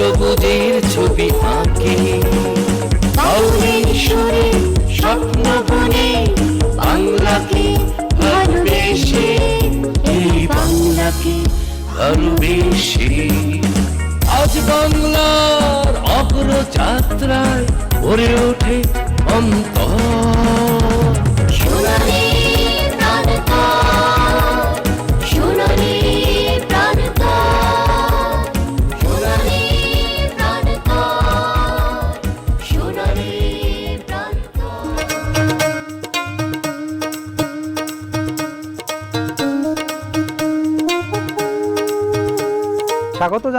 সবুজের ছবি আঁকি। সুরে স্বপ্ন বনে বাংলাকে ভালোবেসে, এই বাংলাকে ভালোবেসে। আজ বাংলার অগ্রযাত্রায় ভরে ওঠে অন্তর।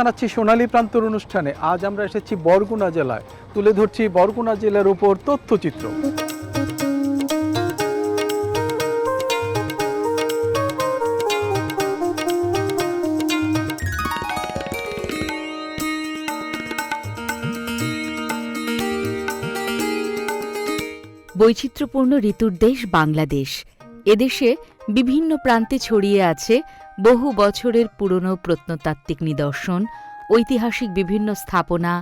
জানাচ্ছি সোনালী প্রান্তর অনুষ্ঠানে। আজ আমরা এসেছি বরগুনা জেলায়। তুলে ধরছি বরগুনা জেলার উপর তথ্যচিত্র। বৈচিত্র্যপূর্ণ ঋতুর দেশ বাংলাদেশ। এদেশে বিভিন্ন প্রান্তে ছড়িয়ে আছে বহু বছরের পুরনো প্রত্নতাত্ত্বিক নিদর্শন, ঐতিহাসিক বিভিন্ন স্থাপনা,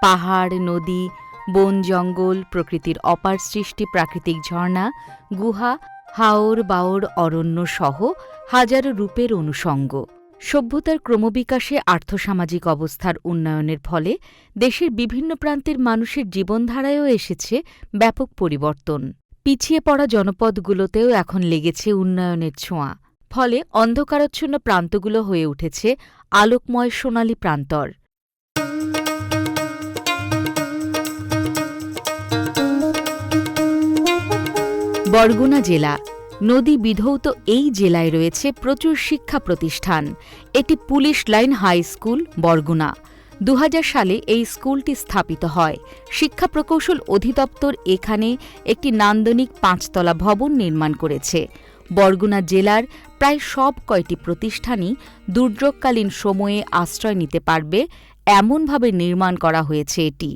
পাহাড়, নদী, বন জঙ্গল, প্রকৃতির অপার সৃষ্টি প্রাকৃতিক ঝর্ণা, গুহা, হাওর বাওর অরণ্য সহ হাজারো রূপের অনুষঙ্গ। সভ্যতার ক্রমবিকাশে আর্থসামাজিক অবস্থার উন্নয়নের ফলে দেশের বিভিন্ন প্রান্তের মানুষের জীবনধারায়ও এসেছে ব্যাপক পরিবর্তন। পিছিয়ে পড়া জনপদগুলোতেও এখন লেগেছে উন্নয়নের ছোঁয়া। ফলে অন্ধকারচ্ছন্ন প্রান্তগুলো হয়ে উঠেছে আলোকময় সোনালী প্রান্তর। বরগুনা জেলা, নদী বিধৌত এই জেলায় রয়েছে প্রচুর শিক্ষা প্রতিষ্ঠান। এটি police line high school, Barguna. দু হাজার সালে এই স্কুলটি স্থাপিত হয়। শিক্ষা প্রকৌশল অধিদপ্তর এখানে একটি নান্দনিক পাঁচতলা ভবন নির্মাণ করেছে। বরগুনা জেলার প্রায় সব কয়টি প্রতিষ্ঠানই দুর্যোগকালীন সময়ে আশ্রয় নিতে পারবে, এমনভাবে নির্মাণ করা হয়েছে এটি।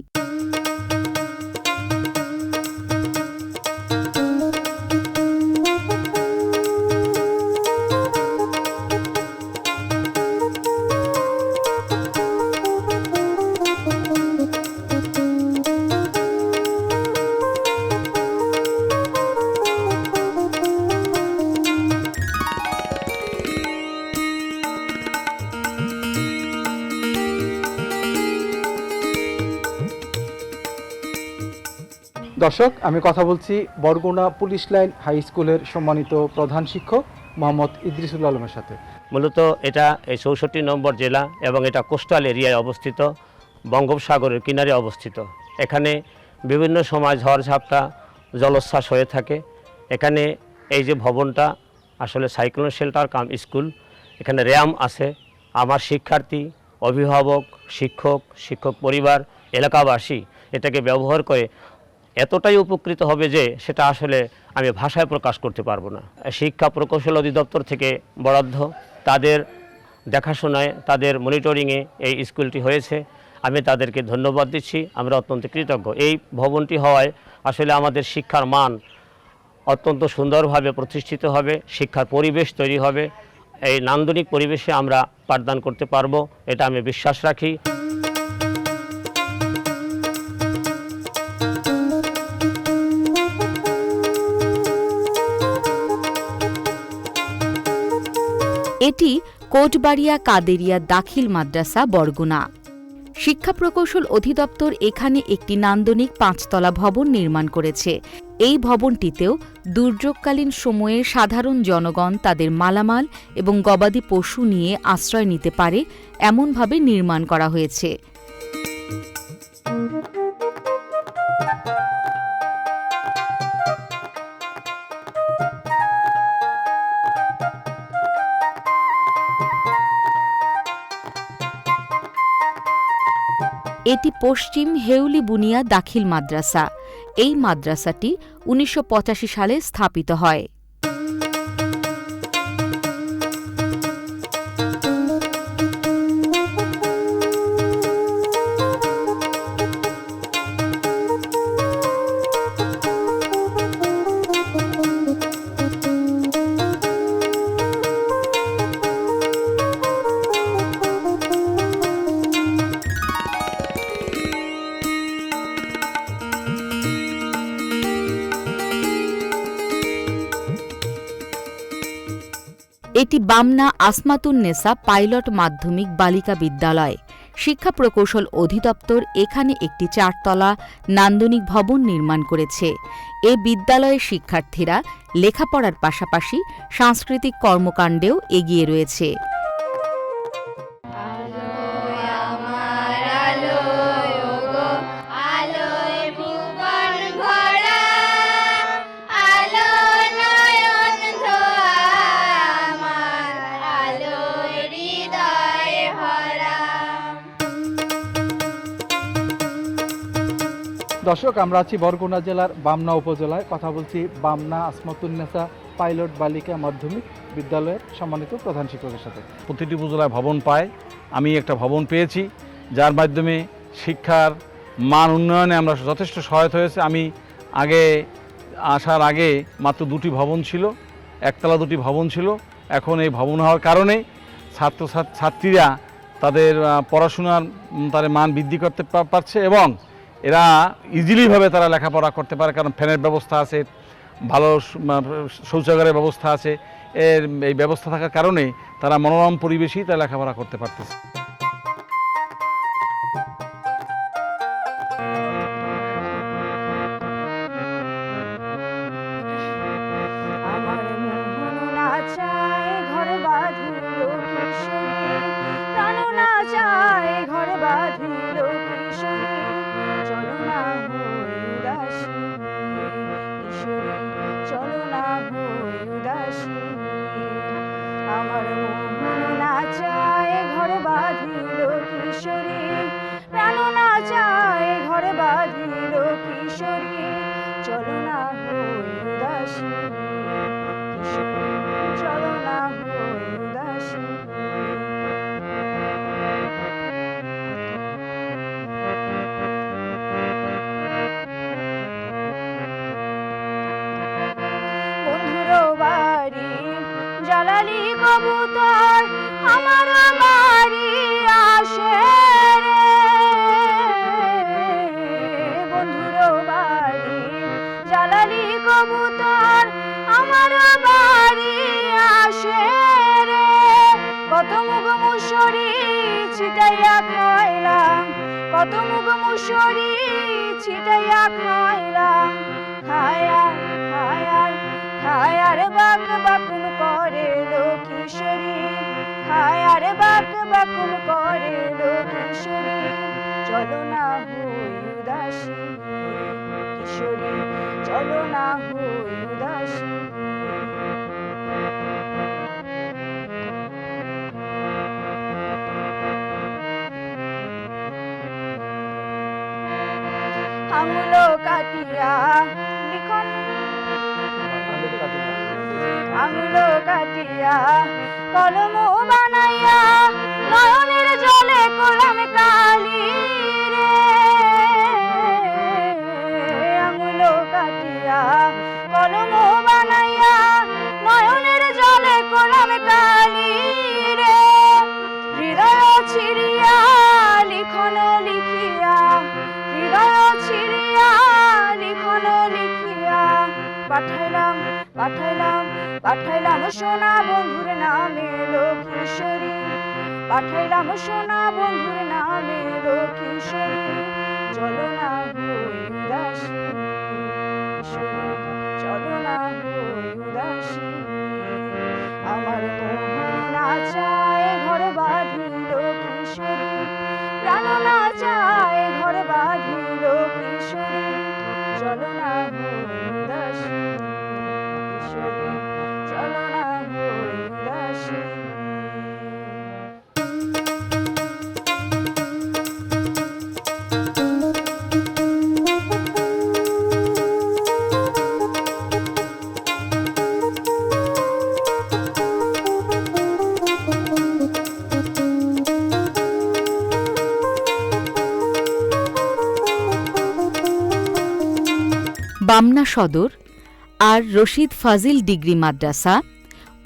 দর্শক, আমি কথা বলছি বরগুনা পুলিশ লাইন হাই স্কুলের সম্মানিত প্রধান শিক্ষক মোহাম্মদ ইদ্রিসুল আলমের সাথে। মূলত এটা এই চৌষট্টি নম্বর জেলা এবং এটা কোস্টাল এরিয়ায় অবস্থিত, বঙ্গোপসাগরের কিনারে অবস্থিত। এখানে বিভিন্ন সময় ঝড় ঝাপটা, জলোচ্ছ্বাস হয়ে থাকে। এখানে এই যে ভবনটা, আসলে সাইক্লোন শেল্টার কাম স্কুল, এখানে র্যাম আছে। আমার শিক্ষার্থী, অভিভাবক, শিক্ষক শিক্ষক পরিবার, এলাকাবাসী এটাকে ব্যবহার করে এতটাই উপকৃত হবে যে সেটা আসলে আমি ভাষায় প্রকাশ করতে পারব না। শিক্ষা প্রকৌশল অধিদপ্তর থেকে বরাদ্দ, তাদের দেখাশোনায়, তাদের মনিটরিংয়ে এই স্কুলটি হয়েছে। আমি তাদেরকে ধন্যবাদ দিচ্ছি, আমরা অত্যন্ত কৃতজ্ঞ। এই ভবনটি হওয়ায় আসলে আমাদের শিক্ষার মান অত্যন্ত সুন্দরভাবে প্রতিষ্ঠিত হবে, শিক্ষার পরিবেশ তৈরি হবে, এই নান্দনিক পরিবেশে আমরা পাঠদান করতে পারব, এটা আমি বিশ্বাস রাখি। এটি কোটবাড়িয়া কাদেরিয়া দাখিল মাদ্রাসা, বরগুনা। শিক্ষা প্রকৌশল অধিদপ্তর এখানে একটি নান্দনিক পাঁচতলা ভবন নির্মাণ করেছে। এই ভবনটিতেও দুর্যোগকালীন সময়ে সাধারণ জনগণ তাদের মালামাল এবং গবাদি পশু নিয়ে আশ্রয় নিতে পারে, এমনভাবে নির্মাণ করা হয়েছে। এটি পশ্চিম হেউলি বুনিয়া দাখিল মাদ্রাসা। এই মাদ্রাসাটি উনিশশো পঁচাশি সালে স্থাপিত হয়। এটি বামনা আসমাতুন নেসা পাইলট মাধ্যমিক বালিকা বিদ্যালয়। শিক্ষা প্রকৌশল অধিদপ্তর এখানে একটি চারতলা নান্দনিক ভবন নির্মাণ করেছে। এ বিদ্যালয়ের শিক্ষার্থীরা লেখাপড়ার পাশাপাশি সাংস্কৃতিক কর্মকাণ্ডেও এগিয়ে রয়েছে। দর্শক, আমরা আছি বরগুনা জেলার বামনা উপজেলায়। কথা বলছি বামনা আসমাতুন্নেসা পাইলট বালিকা মাধ্যমিক বিদ্যালয়ের সম্মানিত প্রধান শিক্ষকের সাথে। প্রতিটি উপজেলায় ভবন পায়। আমি একটা ভবন পেয়েছি, যার মাধ্যমে শিক্ষার মান উন্নয়নে আমরা যথেষ্ট সহায়তা হয়েছে। আমি আগে, আসার আগে মাত্র দুটি ভবন ছিল, একতলা দুটি ভবন ছিল। এখন এই ভবন হওয়ার কারণে ছাত্র ছাত্রীরা তাদের পড়াশোনার তাদের মান বৃদ্ধি করতে পারছে এবং এরা ইজিলিভাবে তারা লেখাপড়া করতে পারে, কারণ ফ্যানের ব্যবস্থা আছে, ভালো শৌচাগারের ব্যবস্থা আছে। এর, এই ব্যবস্থা থাকার কারণে তারা মনোরম পরিবেশেই তারা লেখাপড়া করতে পারতেছে। মোহন নাচায় ঘর বাঁধিল কিশোরী। প্রাণ নাচায় ঘরে বাঁধিল কিশোরী। চলো না হই উদাসী। চলো ছিটাইয়া খাইলাম, কত মুগ মুসরি ছিটাইয়া খাইলাম। খায়ার খায়ার খায়ার বাক বাকুম করে লো কিশোরী খায়ার বাক বাকুম করে লো কিশোরী চলো না হই উদাসী কিশোরী, চলো না হই কাটিয়া লিখন। আঙুল কাটিয়া। কলম বানাইয়া পাঠাইলাম সোনা বন্ধুর নামে কিশোরী পাঠাইলাম সোনা বন্ধুর নামে কিশোরী চলো না হই উদাসী সদর আর রশিদ ফাজিল ডিগ্রি মাদ্রাসা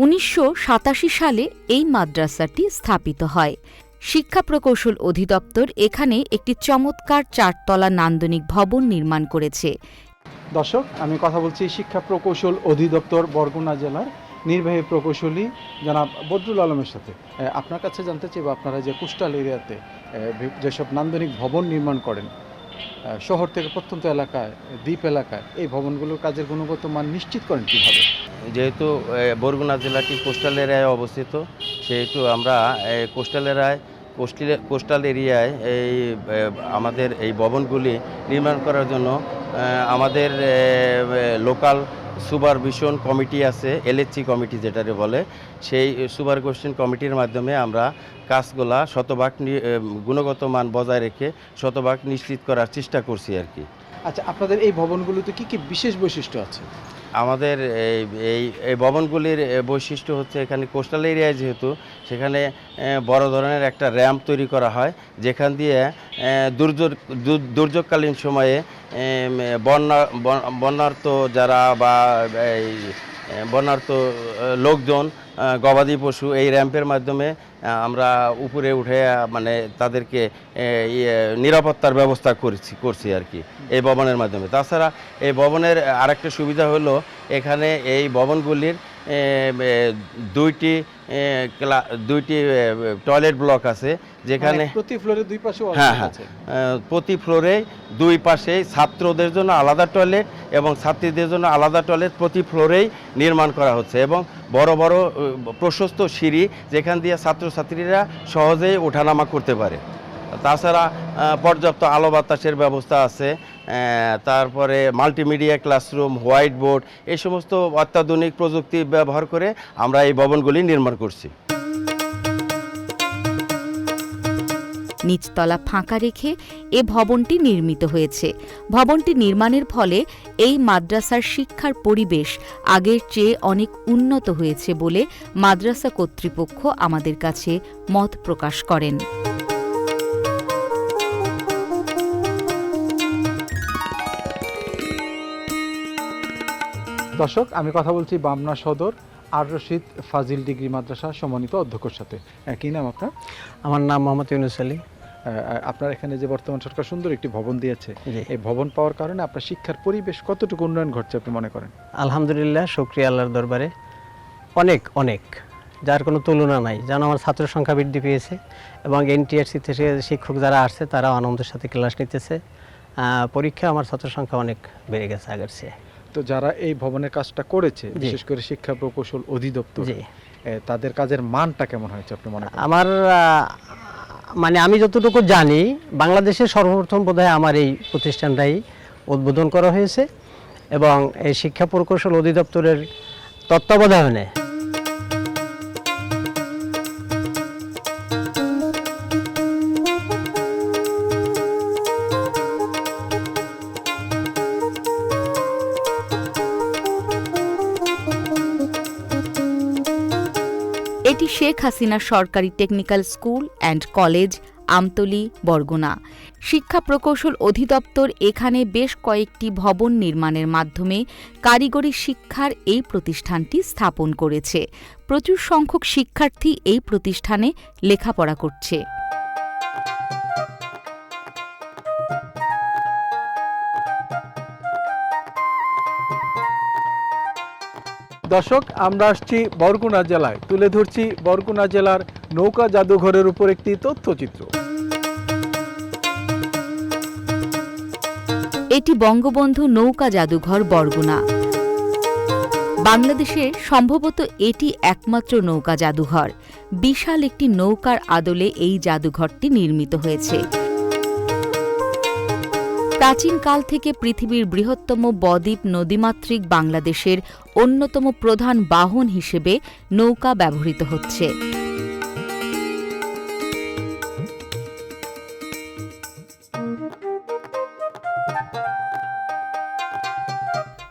উনিশশো সাতাশি সালে এই মাদ্রাসাটি স্থাপিত হয়। শিক্ষা প্রকৌশল অধিদপ্তর এখানে একটি চমৎকার চারতলা নান্দনিক ভবন নির্মাণ করেছে। দর্শক, আমি কথা বলছি শিক্ষা প্রকৌশল অধিদপ্তর বরগুনা জেলার নির্বাহী প্রকৌশলী জনাব বদরুল আলমের সাথে। আপনার কাছে জানতে চাইব আপনারা যে কোস্টাল এরিয়াতে যেসব নান্দনিক ভবন নির্মাণ করেন শহর থেকে প্রত্যন্ত এলাকায়, দ্বীপ এলাকায় এই ভবনগুলোর কাজের গুণগত মান নিশ্চিত করেন কীভাবে? যেহেতু বরগুনা জেলাটি কোস্টাল এরিয়ায় অবস্থিত, সেহেতু আমরা কোস্টাল এরিয়ায় কোস্টাল এরিয়ায় এই আমাদের এই ভবনগুলি নির্মাণ করার জন্য আমাদের লোকাল সুপারভিশন কমিটি আছে, এলএচসি কমিটি যেটারে বলে, সেই সুপারভিশন কমিটির মাধ্যমে আমরা কাজগুলা শতভাগ গুণগত মান বজায় রেখে শতভাগ নিশ্চিত করার চেষ্টা করছি আর কি। আচ্ছা আপনাদের এই ভবনগুলোতে কি কি বিশেষ বৈশিষ্ট্য আছে? আমাদের এই এই ভবনগুলির বৈশিষ্ট্য হচ্ছে এখানে কোস্টাল এরিয়ায় যেহেতু সেখানে বড় ধরনের একটা র্যাম্প তৈরি করা হয় যেখান দিয়ে দুর্যোগ দুর্যোগকালীন সময়ে বন্যা বন- বন্যার্ত যারা বা বন্যার্ত লোকজন গবাদি পশু এই র্যাম্পের মাধ্যমে আমরা উপরে উঠে মানে তাদেরকে নিরাপত্তার ব্যবস্থা করছি করছি আর কি, এই ভবনের মাধ্যমে। তাছাড়া এই ভবনের আরেকটা সুবিধা হলো, এখানে এই ভবনগুলির দুইটি ক্লা- দুইটি টয়লেট ব্লক আছে যেখানে মানে প্রতি ফ্লোরে দুই পাশে হ্যাঁ হ্যাঁ। প্রতি ফ্লোরে দুই পাশেই ছাত্রদের জন্য আলাদা টয়লেট এবং ছাত্রীদের জন্য আলাদা টয়লেট প্রতি ফ্লোরেই নির্মাণ করা হচ্ছে এবং বড় বড় প্রশস্ত সিঁড়ি যেখান দিয়ে ছাত্রছাত্রীরা সহজেই ওঠানামা করতে পারে। তাছাড়া পর্যাপ্ত আলো বাতাসের ব্যবস্থা আছে তারপরে মাল্টিমিডিয়া ক্লাসরুম হোয়াইট বোর্ড এই সমস্ত অত্যাধুনিক প্রযুক্তি ব্যবহার করে আমরা এই ভবনগুলি নির্মাণ করছি। নিচতলা ফাঁকা রেখে এ ভবনটি নির্মিত হয়েছে। ভবনটি নির্মাণের ফলে এই মাদ্রাসার শিক্ষার পরিবেশ আগের চেয়ে অনেক উন্নত হয়েছে বলে মাদ্রাসা কর্তৃপক্ষ আমাদের কাছে মত প্রকাশ করেন। দর্শক আমি কথা বলছি বামনা সদর আর রশিদ ফাজিল ডিগ্রি মাদ্রাসা সম্মানিত অধ্যক্ষর সাথে। কি নাম আপনার? আমার নাম মোহাম্মদ ইউনুস আলী। আপনার এখানে যে বর্তমান সরকার সুন্দর একটি ভবন দিয়েছে। এই ভবন পাওয়ার কারণে আপনার শিক্ষার পরিবেশ কতটুকু উন্নয়ন ঘটছে আপনি মনে করেন? আলহামদুলিল্লাহ শুক্রিয়া আল্লাহর দরবারে। অনেক অনেক যার কোনো তুলনা নাই। যেন আমার ছাত্র সংখ্যা বৃদ্ধি পেয়েছে এবং এনটিআরসি থেকে শিক্ষক যারা আসছে তারা আনন্দের সাথে ক্লাস নিতেছে। পরীক্ষা আমার ছাত্র সংখ্যা অনেক বেড়ে গেছে আগের চেয়ে। তো যারা এই ভবনের কাজটা করেছে বিশেষ করে শিক্ষা প্রকৌশল অধিদপ্তর তাদের কাজের মানটা কেমন হয়েছে আপনি মনে করেন? আমার মানে আমি যতটুকু জানি বাংলাদেশের সর্বপ্রথম বোধহয় আমার এই প্রতিষ্ঠানটাই উদ্বোধন করা হয়েছে এবং এই শিক্ষা প্রকৌশল অধিদপ্তরের তত্ত্বাবধানে এটি শেখ হাসিনা সরকারি technical school and college Amtali, Barguna. শিক্ষা প্রকৌশল অধিদপ্তর এখানে বেশ কয়েকটি ভবন নির্মাণের মাধ্যমে কারিগরি শিক্ষার এই প্রতিষ্ঠানটি স্থাপন করেছে। প্রচুর সংখ্যক শিক্ষার্থী এই প্রতিষ্ঠানে লেখাপড়া করছে। দর্শক, আমরা আসছি বরগুনা জেলায়। তুলে ধরছি বরগুনা জেলার নৌকা জাদুঘরের উপর একটি তথ্যচিত্র। এটি বঙ্গবন্ধু নৌকা জাদুঘর বরগুনা। বাংলাদেশে সম্ভবত এটি একমাত্র নৌকা জাদুঘর। বিশাল একটি নৌকার আদলে এই জাদুঘরটি নির্মিত হয়েছে। প্রাচীনকাল থেকে পৃথিবীর বৃহত্তম বদ্বীপ নদীমাতৃক বাংলাদেশের অন্যতম প্রধান বাহন হিসেবে নৌকা ব্যবহৃত হচ্ছে।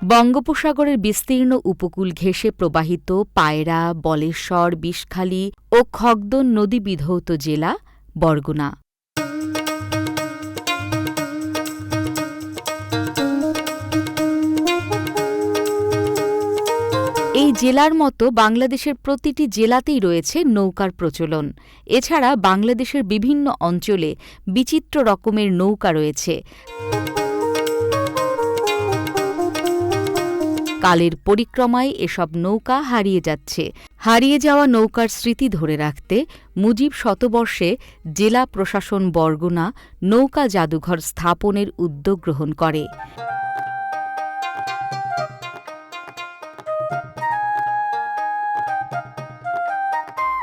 বঙ্গোপসাগরের বিস্তীর্ণ উপকূল ঘেঁষে প্রবাহিত পায়রা, বলেশ্বর, বিষখালী ও খগদন নদী বিধৌত জেলা বরগুনা। জেলার মতো বাংলাদেশের প্রতিটি জেলাতেই রয়েছে নৌকার প্রচলন। এছাড়া বাংলাদেশের বিভিন্ন অঞ্চলে বিচিত্র রকমের নৌকা রয়েছে। কালের পরিক্রমায় এসব নৌকা হারিয়ে যাচ্ছে। হারিয়ে যাওয়া নৌকার স্মৃতি ধরে রাখতে মুজিব শতবর্ষে জেলা প্রশাসন বরগুনা নৌকা জাদুঘর স্থাপনের উদ্যোগ গ্রহণ করে।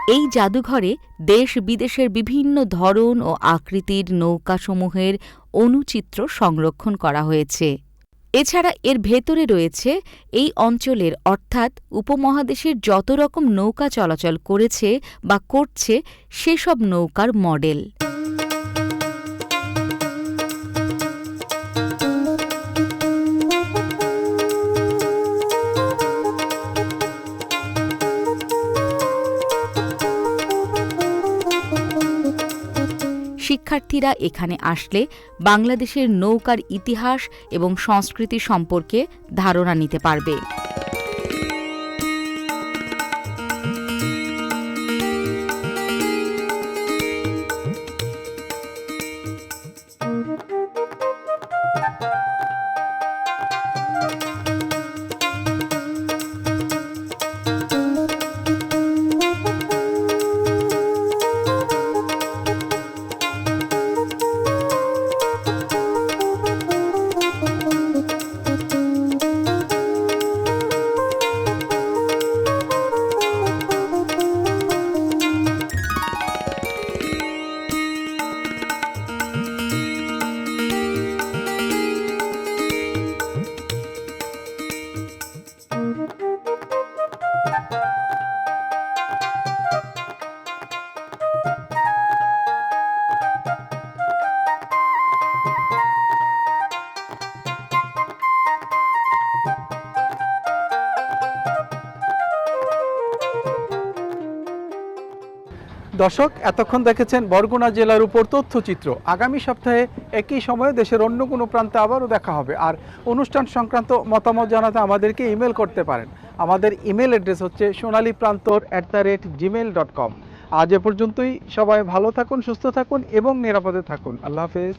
এই জাদুঘরে দেশ বিদেশের বিভিন্ন ধরন ও আকৃতির নৌকাসমূহের অনুচিত্র সংরক্ষণ করা হয়েছে। এছাড়া এর ভেতরে রয়েছে এই অঞ্চলের অর্থাৎ উপমহাদেশের যত রকম নৌকা চলাচল করেছে বা করছে সেসব নৌকার মডেল। শিক্ষার্থীরা এখানে আসলে বাংলাদেশের নৌকার ইতিহাস এবং সংস্কৃতি সম্পর্কে ধারণা নিতে পারবে। দর্শক, এতক্ষণ দেখেছেন বরগুনা জেলার উপর তথ্যচিত্র। আগামী সপ্তাহে একই সময়ে দেশের অন্য কোনো প্রান্তে আবারও দেখা হবে। আর অনুষ্ঠান সংক্রান্ত মতামত জানাতে আমাদেরকে ইমেল করতে পারেন। আমাদের ইমেল অ্যাড্রেস হচ্ছে Sonali Prantar at the rate gmail dot com আজ এ পর্যন্তই। সবাই ভালো থাকুন, সুস্থ থাকুন এবং নিরাপদে থাকুন। আল্লাহ হাফেজ।